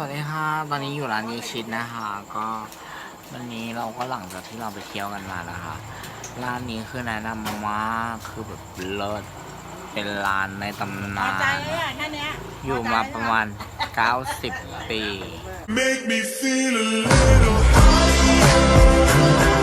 วัสดีค่ะ ตอนนี้อยู่ร้านนี้ชิดนะคะ ก็วันนี้เราก็หลังจากที่เราไปเที่ยวกันมานะคะ ร้านนี้คือแนะนำมากคือแบบเลิศ เป็นร้านในตำพอนาใจนเลยอะแค่เนี้ยอยู่มาประมาณ 90 ปี Make me feel a little higher.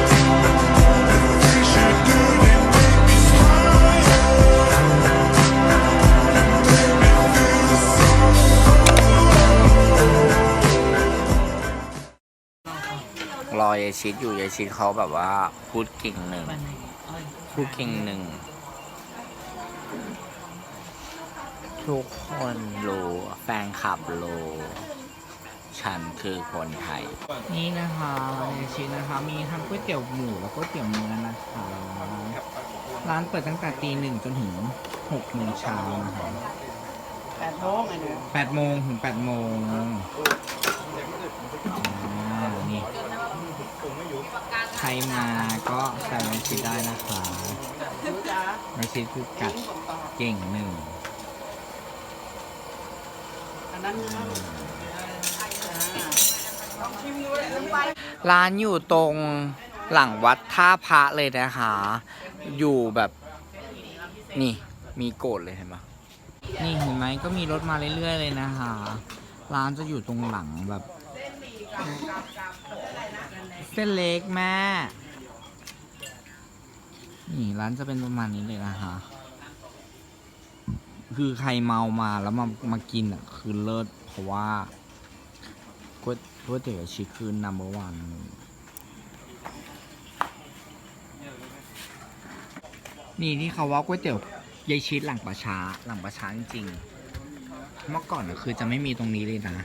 ชิดอยู่ยายชิดเขาแบบว่า พูดเก่งหนึ่งพูดเก่งหนึ่งทุกคนรู้แฟนคลับรู้ฉันคือคนไทย นี่นะคะยายชิดนะคะ มีทั้งก๋วยเตี๋ยวหมูแล้วก็ก๋วยเตี๋ยวเนื้อนะคะร้านเปิดตั้งแต่ตีหนึ่งจนถึงหกโมงเช้านะคะแปดโมงไอ้หนูแปดโมงถึงแปดโมงอ่านี่ ใครมาก็ใส่ไว้ชิดได้นะคะจ้าไว้ชิดคือกัดเก่งหนึ่งร้านอยู่ตรงหลังวัดท่าพระเลยนะคะ อยู่แบบนี่มีโกดเลยเห็นปะนี่เห็นไหมก็มีรถมาเรื่อยๆเลยนะคะ ร้านจะอยู่ตรงหลังแบบ ส้นเล็กแม่ นี่ร้านจะเป็นประมาณนี้เลยนะคะ คือใครเมามาแล้วมามากินอะ คือเลิศเพราะว่าก๋วยก๋วยเตี๋ยวชิคคือ number one นี่ที่เขาว่าก๋วยเตี๋ยวยายชิดหลังประชาหลังประชาจริงๆเมื่อก่อนคือจะไม่มีตรงนี้เลยนะ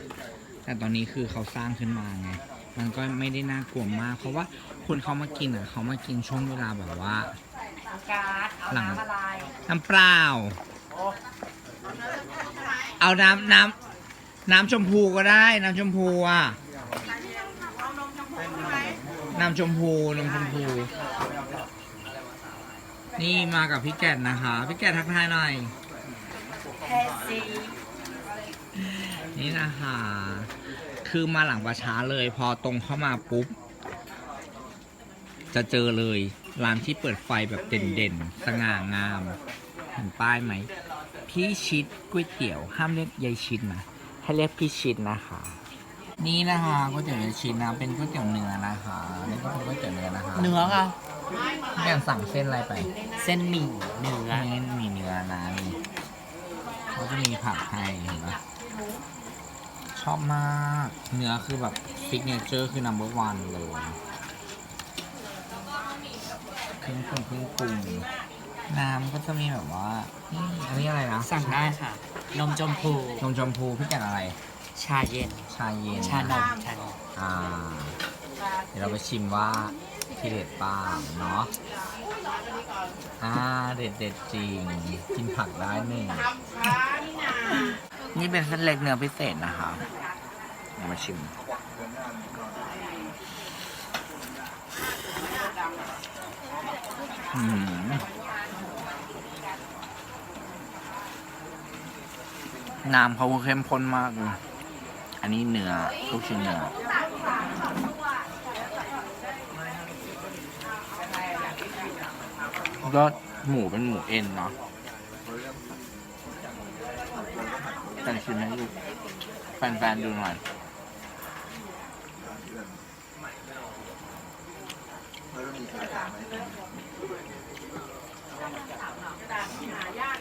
แต่ตอนนี้คือเขาสร้างขึ้นมาไง มันก็ไม่ได้น่ากลัวมาก เพราะว่าคนเขามากินอะ เขามากินช่วงเวลาแบบว่าอากาศเอาน้ำอะไรน้ำเปล่า เอาน้ำน้ำน้ำชมพูก็ได้ น้ำชมพูอะ น้ำชมพู น้ำชมพู นี่มากับพี่แกดนะคะ พี่แกดทักทายหน่อย แพซีนี่นะคะ คือมาหลังประช้าเลย พอตรงเข้ามาปุ๊บ จะเจอเลย ร้านที่เปิดไฟแบบเด่นๆ สง่างาม เห็นป้ายไหม พี่ชิดก๋วยเตี๋ยว ห้ามเรียกยายชิดนะให้เรียกพี่ชิดนะคะ นี่นะคะก๋วยเตี๋ยวยายชิดนะ เป็นก๋วยเตี๋ยวเนื้อนะคะนี่ก็เป็นก๋วยเตี๋ยวเนื้อนะคะเนื้อค่ะแบ่งสั่งเส้นอะไรไป เส้นหมี่เนื้อนี่มีเนื้อนะนี่เขาจะมีผักให้เห็นปะ ชอบมาก เนื้อคือแบบฟิกเนเจอร์คือ number one เลยเครื่องปรุงเครื่องปรุงน้ำก็จะมีแบบว่านี่อันนี้อะไรนะสั่งได้ค่ะ นมชมพู นมชมพูพี่แกนอะไร ชาเย็น ชาเย็น ชานมชานมอ่า เดี๋ยวเราไปชิมว่าที่เด็ดป้าเนาะ อ่า เด็ดเด็ดจริง กินผักได้หนึ่ง นี่เป็นเส้นเล็กเนื้อพิเศษนะคะเอามาชิม อืมน้ำเขาเข้มข้นมากเลยอันนี้เนื้อลูกชิ้นเนื้อก็หมูเป็นหมูเอ็นเนาะ แต่งชิมให้ดูแฟนๆดูหน่อย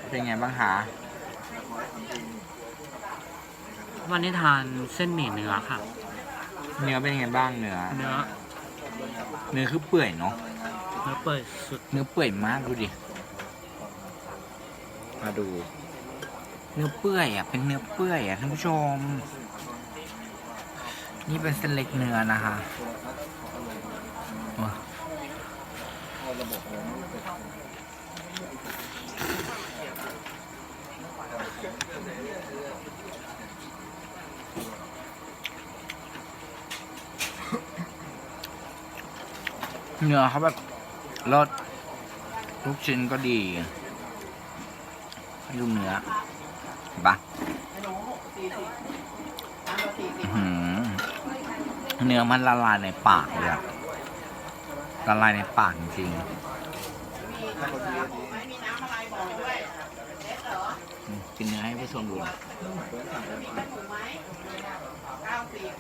เป็นไงบ้างคะวันนี้ทานเส้นหมี่เนื้อค่ะ เนื้อเป็นไงบ้างเนื้อ เนื้อเนื้อคือเปื่อยเนาะ เนื้อเปื่อยสุด เนื้อเปื่อยมากดูดิ มาดู เนื้อเปื่อยอะเป็นเนื้อเปื่อยอะท่านผู้ชม นี่เป็นเส้นเล็กเนื้อนะคะเนื้อเขาแบบรสลูกชิ้นก็ดีดูเนื้อ เห็นปะไอ้หนูสี่สิบตามมาสี่สิบสิบอื้อหือเนื้อมันละลายในปากเลยอะละลายในปากจริงกินเนื้อให้ผู้ชมดูนะถูกไหมเก้าสิบ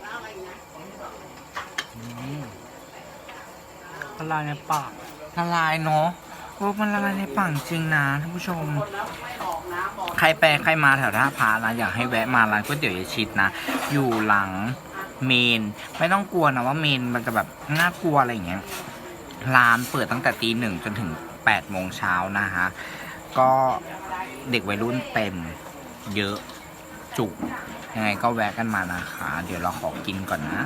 แล้วอะละลายในปากละลายเนาะโอ้มันละลายในปากจริงนะท่านผู้ชม ใครไปใครมาแถวท่าพระนะอยากให้แวะมาร้านก๋วยเตี๋ยวยายชิดนะ อยู่หลังเมน ไม่ต้องกลัวนะว่าเมนมันจะแบบน่ากลัวอะไรอย่างเงี้ยร้านเปิดตั้งแต่ตีหนึ่งจนถึง8ปดโมงเช้านะฮะ ก็เด็กวัยรุ่นเต็มเยอะจุกยังไงก็แวะกันมานะคะ เดี๋ยวเราขอกินก่อนนะ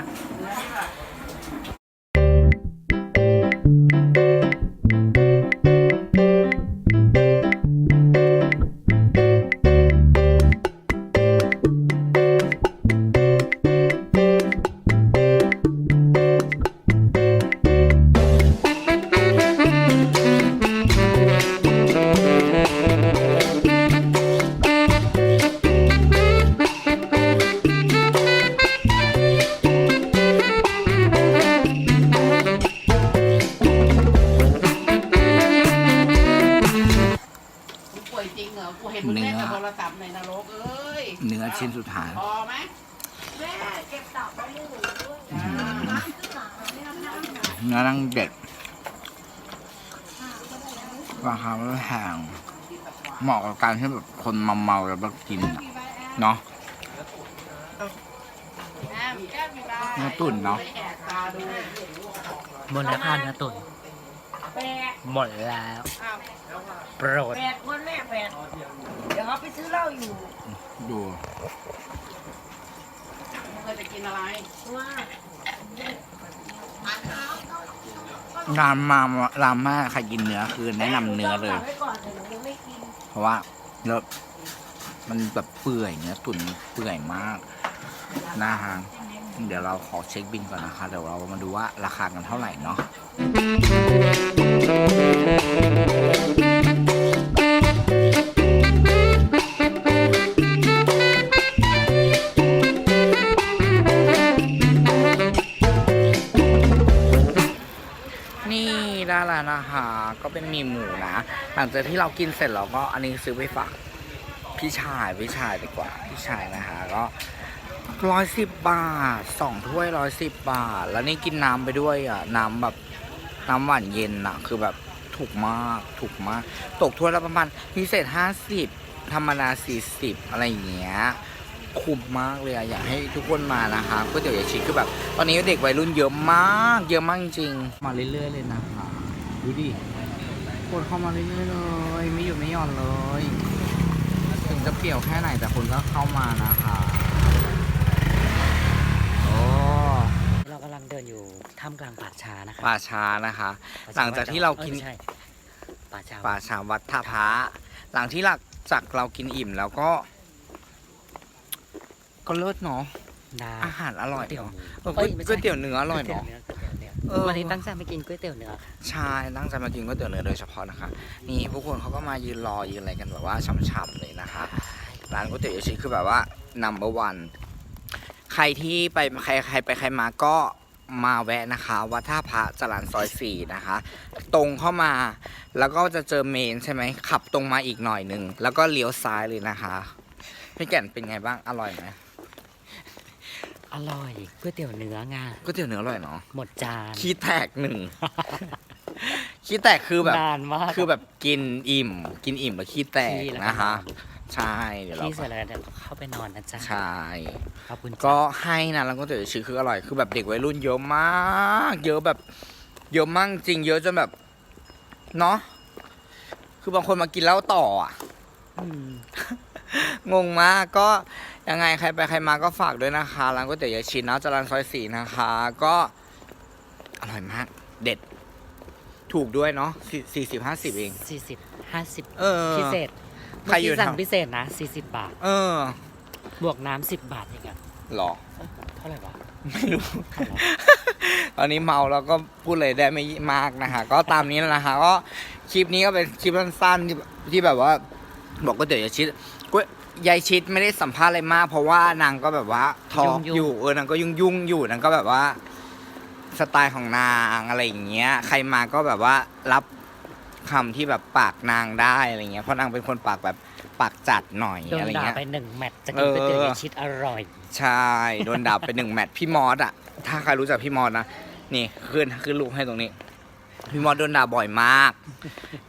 ชิ้นสุดท้าย พอไหมเนื้อนั่งเด็ดราคาไม่แพงเหมาะกับการที่แบบคนเมาเมาๆแล้วแบบกินอะเนาะแก้มแก้มมีบ้าเนื้อตุ๋นเนอะไปแหกตาดูบนแล้วค่ะเนื้อตุ๋น แปดหมดแล้ว อ้าวโปรด แปดคนแม่แปดเดี๋ยวเขาไปซื้อเหล้าอยู่ดูมึงเคยจะกินอะไรว่าร้านมาร้านแม่ใครกินเนื้อคือแนะนำเนื้อเลย ไว้ก่อนแต่หนูยังไม่กินเพราะว่าเนื้อมันแบบเปื่อยเนื้อตุ๋นเปื่อยมากนะฮะ เดี๋ยวเราขอเช็คบินก่อนนะคะ เดี๋ยวเรามาดูว่าราคากันเท่าไหร่เนาะนี่ได้แล้วนะคะก็เป็นมีหมูนะ หลังจากที่เรากินเสร็จเราก็อันนี้ซื้อไปฝากพี่ชายพี่ชายดีกว่าพี่ชายนะคะก็ ร้อยสิบบาทสองถ้วยร้อยสิบบาท แล้วนี่กินน้ำไปด้วยอะ น้ำแบบน้ำหวานเย็นอะ คือแบบถูกมากถูกมาก ตกถ้วยละประมาณพิเศษห้าสิบธรรมดาสี่สิบอะไรอย่างเงี้ยคุ้มมากเลยอะอยากให้ทุกคนมานะคะก๋วยเตี๋ยวยายชีคือแบบ ตอนนี้เด็กวัยรุ่นเยอะมาก เยอะมากจริงๆมาเรื่อยๆเลยนะคะดูดิคนเข้ามาเรื่อยๆเลย ไม่หยุดไม่หย่อนเลย ถึงจะเปี่ยวแค่ไหนแต่คนก็เข้ามานะคะโอ้ เรากำลังเดินอยู่ ท่ามกลางป่าช้านะคะป่าช้านะคะ หลังจากที่เรากิน อ้ยไม่ใช่ป่าช้าป่าชาวัดท่าพระหลังที่หลักจากเรากินอิ่มแล้วก็ ก็เลิศเนาะดาอาหารอร่อยก๋วยเตี๋ยวเนาะหมู เออก๋วยก๋วยเตี๋ยวเนื้ออร่อยก๋วยเนาะเตี๋ยวเนื้อก๋วยเตี๋ยวเนื้อเออ วันนี้ตั้งใจมากินก๋วยเตี๋ยวเนื้อค่ะใช่ตั้งใจมากินก๋วยเตี๋ยวเนื้อโดยเฉพาะนะคะ นี่พวกคนเขาก็มายืนรอยืนอะไรกันแบบว่าช่ำๆเลยนะคะ ร้านก๋วยเตี๋ยวโยชิคือแบบว่า number one ใครที่ไปใครใครไปใครมาก็ มาแวะนะคะ วัดท่าพระจรันซอยสี่นะคะ ตรงเข้ามาแล้วก็จะเจอเมนใช่ไหมขับตรงมาอีกหน่อยหนึ่งแล้วก็เลี้ยวซ้ายเลยนะคะพี่แก่นเป็นไงบ้างอร่อยไหมอร่อยก๋วยเตี๋ยวเนื้องาก๋วยเตี๋ยวเนื้ออร่อยเนาะหมดจานขี้แตกหนึ่งขี้แตกคือแบบนานมากคือแบบกินอิ่ม กินอิ่มแล้วขี้แตกขี้แล้วก็นะคะนอน ใช่เดี๋ยวเราที่เสร็จแล้วเดี๋ยวก็เข้าไปนอนนะจ๊ะใช่ขอบคุณจ้ะก็ให้นะแล้วก็เตี๋ยวชื่อคืออร่อยคือแบบเด็กวัยรุ่นเยอะมาก เยอะแบบ เยอะมากจริง เยอะจนแบบเนาะคือบางคนมากินแล้วต่ออะอืมงงมากก็ยังไงใครไปใครมาก็ฝากด้วยนะคะร้านก๋วยเตี๋ยวยายชินนะจรันซอยสี่นะคะ ก็อร่อยมาก เด็ด ถูกด้วยเนาะสี่สิบห้าสิบเองสี่สิบห้าสิบเออพิเศษ ใครอยู่เมื่กี้สั่งแถว พิเศษนะสี่สิบบาท เออบวกน้ำสิบบาทเองอะหรอ เท่าไหร่วะ ไม่รู้เท่าไหร่ตอนนี้เมาแล้วก็พูดเลยได้ไม่มากนะคะก็ตามนี้นะคะก็คลิปนี้ก็เป็นคลิปสั้นๆที่ที่แบบว่า บอกก็เดี๋ยวจะชิดก๋วยยายชิดไม่ได้สัมภาษณ์อะไรมาก เพราะว่านางก็แบบว่าทอล์กยุ่งๆ อยู่เออนางก็ยุ่งยุ่งๆอยู่นางก็แบบว่าสไตล์ของนางอะไรอย่างเงี้ย ใครมาก็แบบว่ารับ คำที่แบบปากนางได้อะไรเงี้ยเพราะนางเป็นคนปากแบบปากจัดหน่อยโดนอะไรด่าเงี้ย ไปหนึ่งแมตช์จะกินก๋วยเตี๋ยวเออยายชิดอร่อย ใช่โดนด่าไปหนึ่งแมตช์พี่มอสอะถ้าใครรู้จักพี่มอสนะนี่ขึ้นขึ้นรูปให้ตรงนี้ พี่มอสโดนด่าบ่อยมาก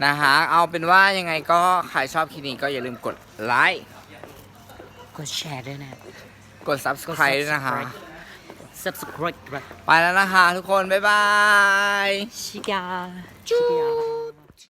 นะฮะเอาเป็นว่ายังไงก็ใครชอบคลิปนี้ก็อย่าลืมกดไลค์กดแชร์ด้วยนะ กด subscribe ด้วยนะคะ subscribe ครับไปแล้วนะคะทุกคน บ๊ายบาย ชิกาชิกา